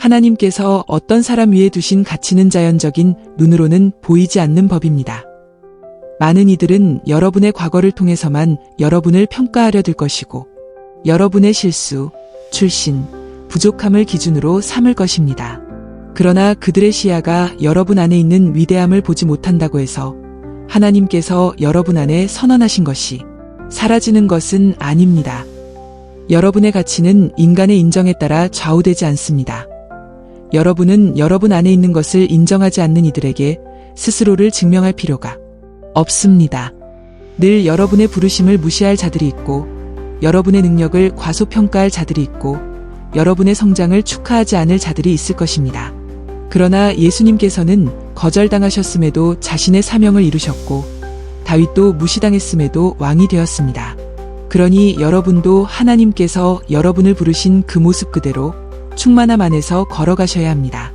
하나님께서 어떤 사람 위에 두신 가치는 자연적인 눈으로는 보이지 않는 법입니다. 많은 이들은 여러분의 과거를 통해서만 여러분을 평가하려 들 것이고, 여러분의 실수, 출신, 부족함을 기준으로 삼을 것입니다. 그러나 그들의 시야가 여러분 안에 있는 위대함을 보지 못한다고 해서 하나님께서 여러분 안에 선언하신 것이 사라지는 것은 아닙니다. 여러분의 가치는 인간의 인정에 따라 좌우되지 않습니다. 여러분은 여러분 안에 있는 것을 인정하지 않는 이들에게 스스로를 증명할 필요가 없습니다. 늘 여러분의 부르심을 무시할 자들이 있고, 여러분의 능력을 과소평가할 자들이 있고, 여러분의 성장을 축하하지 않을 자들이 있을 것입니다. 그러나 예수님께서는 거절당하셨음에도 자신의 사명을 이루셨고, 다윗도 무시당했음에도 왕이 되었습니다. 그러니 여러분도 하나님께서 여러분을 부르신 그 모습 그대로 충만함 안에서 걸어가셔야 합니다.